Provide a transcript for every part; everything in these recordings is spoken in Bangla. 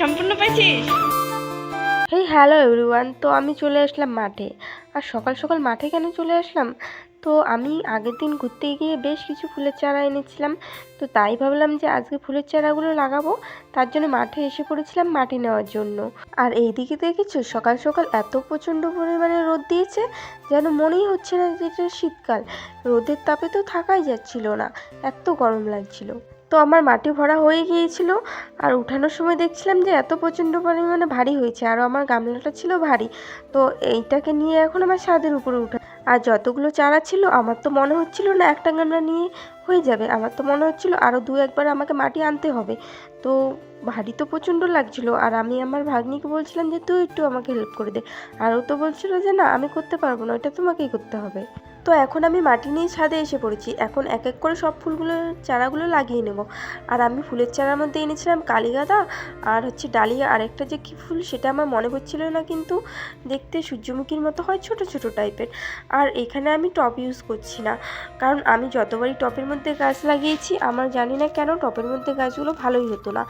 সম্পূর্ণ পাইছিস? Hey, hello everyone. তো আমি চলে আসলাম মাঠে। আর সকাল সকাল মাঠে কেন চলে আসলাম? তো আমি আগের দিন ঘুরতে গিয়ে বেশ কিছু ফুলের চারা এনেছিলাম। তো তাই ভাবলাম যে আজকে ফুলের চারাগুলো লাগাবো। তার জন্য মাঠে এসে পড়েছিলাম মাটি নেওয়ার জন্য। আর এইদিকে দেখেছ, সকাল সকাল এত প্রচণ্ড পরিমাণে রোদ দিয়েছে যেন মনেই হচ্ছে না যে এটা শীতকাল। রোদের তাপে তো থাকাই যাচ্ছিল না। এত গরম লাগছিল। তো আমার মাটি ভরা হয়ে গিয়েছিল আর উঠানোর সময় দেখছিলাম যে এত প্রচণ্ড পরিমাণে ভারী হয়েছে আর আমার গামলাটা ছিল ভারী। তো এইটাকে নিয়ে এখন আমার ছাদের উপরে উঠা। আর যতগুলো চারা ছিল, আমার তো মনে হচ্ছিল না একটা গামলা নিয়ে হয়ে যাবে। আমার তো মনে হচ্ছিল আরও দু একবার আমাকে মাটি আনতে হবে। তো ভারী তো প্রচণ্ড লাগছিল আর আমি আমার ভাগ্নিকে বলছিলাম যে তুই একটু আমাকে হেল্প করে দে। আর ও তো বলছিল যে না, আমি করতে পারব না ওটা তোমাকেই করতে হবে। তো এখন আমি মাটি নিয়ে ছাদে এসে পড়েছি। এখন এক এক করে সব ফুলগুলো, চারাগুলো লাগিয়ে নেব। আর আমি ফুলের চারার মধ্যে এনেছিলাম কালীগাঁদা আর হচ্ছে ডালিয়া। আরেকটা যে কী ফুল সেটা আমার মনে পড়ছিল না, কিন্তু দেখতে সূর্যমুখীর মতো হয় ছোট ছোট টাইপের। আর এখানে আমি টপ ইউজ করছি না। কারণ আমি যতবারই টপের মধ্যে গাছ লাগিয়েছি, আমার জানি না কেন টপের মধ্যে গাছগুলো ভালোই হতো না।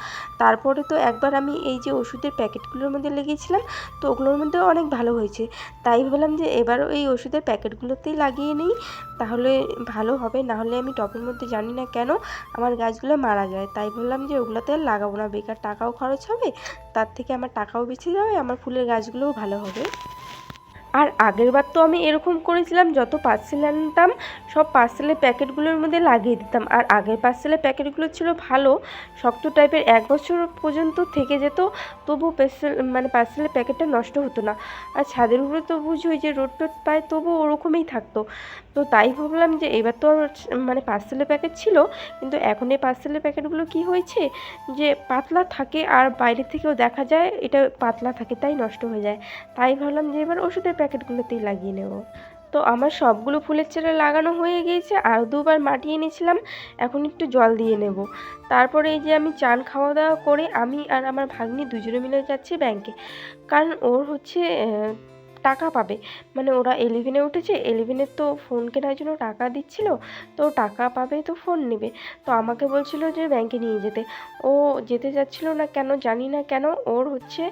তারপরে তো একবার আমি এই যে ওষুধের প্যাকেটগুলোর মধ্যে লেগেছিলাম, তো ওগুলোর মধ্যেও অনেক ভালো হয়েছে। তাই ভাবলাম যে এবারও এই ওষুধের প্যাকেটগুলোতেই লাগিয়ে নিই, তাহলে ভালো হবে। না হলে আমি টবের মধ্যে জানি না কেন আমার গাছগুলো মারা যায়। তাই বললাম যে ওগুলোতে আর লাগাবো না। বেকার টাকাও খরচ হবে, তার থেকে আমার টাকাও বেঁচে যাবে, আমার ফুলের গাছগুলোও ভালো হবে। আর আগের বার তো আমি এরকম করেছিলাম, যত পার্সেল আনতাম সব পার্সেলের প্যাকেটগুলোর মধ্যে লাগিয়ে দিতাম। আর আগের পার্সেলের প্যাকেটগুলো ছিল ভালো, শক্ত টাইপের এক বছর পর্যন্ত থেকে যেত, তবু পার্সেল মানে পার্সেলের প্যাকেটটা নষ্ট হতো না। আর ছাদের উপরে তো বুঝোই যে রোদ টোদ পায় তবু ওরকমই থাকতো। তো তাই ভাবলাম যে এবার তো আর মানে পার্সেলের প্যাকেট ছিল, কিন্তু এখন এই পার্সেলের প্যাকেটগুলো কি হয়েছে? যে পাতলা থাকে আর বাইরে থেকেও দেখা যায়, এটা পাতলা থাকে, তাই নষ্ট হয়ে যায়। তাই ভাবলাম যে এবার ওষুধের প্যাকেটগুলোতেই লাগিয়ে নেব। তো আমার সবগুলো ফুলের চারা লাগানো হয়ে গিয়েছে আর দুবার মাটি এনেছিলাম, এখন একটু জল দিয়ে নেব। তারপরে এই যে আমি চান খাওয়া দাওয়া করে আমি আর আমার ভাগ্নি দুজনে মিলে যাচ্ছি ব্যাংকে কারণ ওর হচ্ছে টাকা পাবে। মানে ওরা এলিভেনে উঠেছে এলিভেনের তো ফোন কেনার জন্য টাকা দিচ্ছিল, তো টাকা পাবে তো ফোন নেবে। তো আমাকে বলছিল যে ব্যাংকে নিয়ে যেতে। ও যেতে যাচ্ছিল না কেন জানি না কেন, ওর হচ্ছে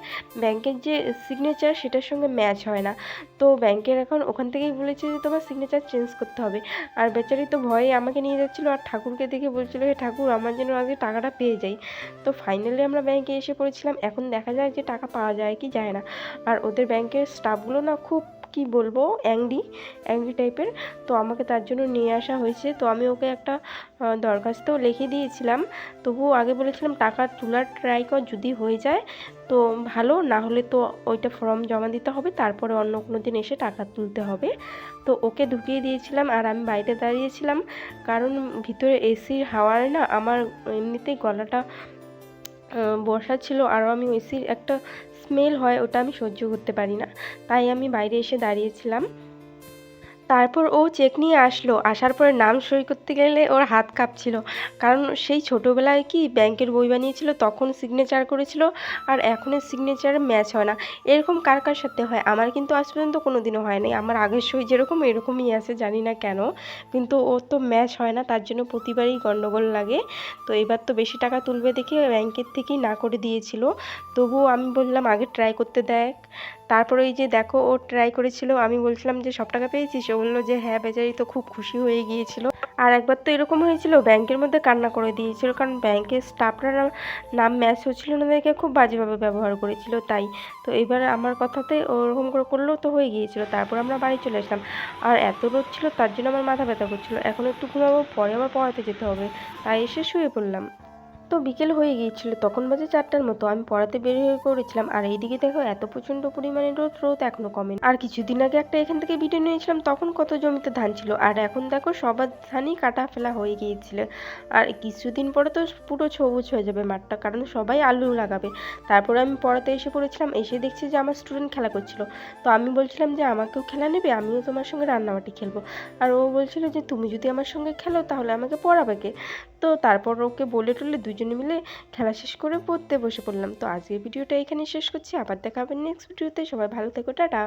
ব্যাংকের যে সিগনেচার সেটার সঙ্গে ম্যাচ হয় না। তো ব্যাংকের এখন ওখান থেকেই বলেছে যে তোমার সিগনেচার চেঞ্জ করতে হবে। আর বেচারি তো ভয়ে আমাকে নিয়ে যাচ্ছিল আর ঠাকুরকে দেখে বলছিল হে ঠাকুর, আমার জন্য আগে টাকাটা পেয়ে যাই। তো ফাইনালি আমরা ব্যাংকে এসে পড়েছিলাম। এখন দেখা যায় যে টাকা পাওয়া যায় কি যায় না। আর ওদের ব্যাংকের স্টাফগুলো না খুব কি বলব অ্যাংরি অ্যাংরি টাইপের। তো আমাকে তার জন্য নিয়ে আসা হয়েছে। তো আমি ওকে একটা আহ, দরখাস্তও লিখে দিয়েছিলাম। তবুও আগে বলেছিলাম টাকা তোলার ট্রাই কর যদি হয়ে যায়। তো ভালো না হলে তো ওইটা ফর্ম জমা দিতে হবে। তারপরে অন্য কোনো দিন এসে টাকা তুলতে হবে। তো ওকে ঢুকিয়ে দিয়েছিলাম আর আমি বাইরে দাঁড়িয়েছিলাম। কারণ ভিতরে এসির হাওয়ায় না আমার এমনিতেই গলাটা বসা ছিল। আরও আমি এসির একটা স্মেল হয় ওটা আমি সহ্য করতে পারি না। তাই আমি বাইরে এসে দাঁড়িয়েছিলাম। তারপর ও চেক নিয়ে আসলো। আসার পরে নাম সই করতে গেলে ওর হাত কাঁপছিল। কারণ সেই ছোটোবেলায় কি ব্যাংকের বই বানিয়েছিল, তখন সিগনেচার করেছিল আর এখনের সিগনেচারে ম্যাচ হয় না। এরকম কার কার সাথে হয়? আমার কিন্তু আজ পর্যন্ত কোনো দিনও হয়নি আমার আগের সই যেরকম, এরকমই আছে, জানি না কেন। কিন্তু ও তো ম্যাচ হয় না, তার জন্য প্রতিবারই গণ্ডগোল লাগে। তো এবার তো বেশি টাকা তুলবে দেখে ব্যাংকের থেকেই না করে দিয়েছিল। তবুও আমি বললাম, আগে ট্রাই করতে দেখ। তারপরে ওই যে দেখো, ও ট্রাই করেছিল, আমি বলছিলাম যে, সব টাকা পেয়েছিস? ও বলল যে হ্যাঁ বেচারি তো খুব খুশি হয়ে গিয়েছিল। আর একবার তো এরকম হয়েছিল, ব্যাংকের মধ্যে কান্না করে দিয়েছিল, কারণ ব্যাংকের স্টাফরা নাম ম্যাচ হচ্ছিল না, দেখে খুব বাজেভাবে ব্যবহার করেছিল, তাই। তো এবার আমার কথাতে ওরকম করে করলেও তো হয়ে গিয়েছিল। তারপর আমরা বাড়ি চলে আসলাম। আর এত রোদ ছিল, তার জন্য আমার মাথা ব্যথা করছিল। এখন একটু ঘুমাবো, পরে আবার পড়াতে যেতে হবে। তাই এসে শুয়ে পড়লাম। তো বিকেল হয়ে গিয়েছিল, তখন বাজে চারটার মতো। আমি পড়াতে বের হয়ে পড়েছিলাম, আর এইদিকে দেখো এত প্রচণ্ড পরিমাণে রোদ রোদ এখনও কমেনি আর কিছুদিন আগে একটা এখান থেকে ভিডিও নিয়েছিলাম, তখন কত জমিতে ধান ছিল। আর এখন দেখো সবার ধানই কাটা ফেলা হয়ে গিয়েছিল। আর কিছুদিন পরে তো পুরো সবুজ হয়ে যাবে মাঠটা, কারণ সবাই আলু লাগাবে। তারপরে আমি পড়াতে এসে পড়েছিলাম, এসে দেখছি যে আমার স্টুডেন্ট খেলা করছিল। তো আমি বলছিলাম যে, আমাকেও খেলা নেবে, আমিও তোমার সঙ্গে রান্নাবাটি খেলব। আর ও বলছিল যে, তুমি যদি আমার সঙ্গে খেলো, তাহলে আমাকে পড়াবে কে? তো তারপর ওকে বলে টলে দুজনে মিলে খেলা শেষ করে পড়তে বসে পড়লাম। তো আজকের ভিডিওটা এখানে শেষ করছি। আবার দেখা হবে নেক্সট ভিডিওতে সবাই ভালো থেকো, টাটা।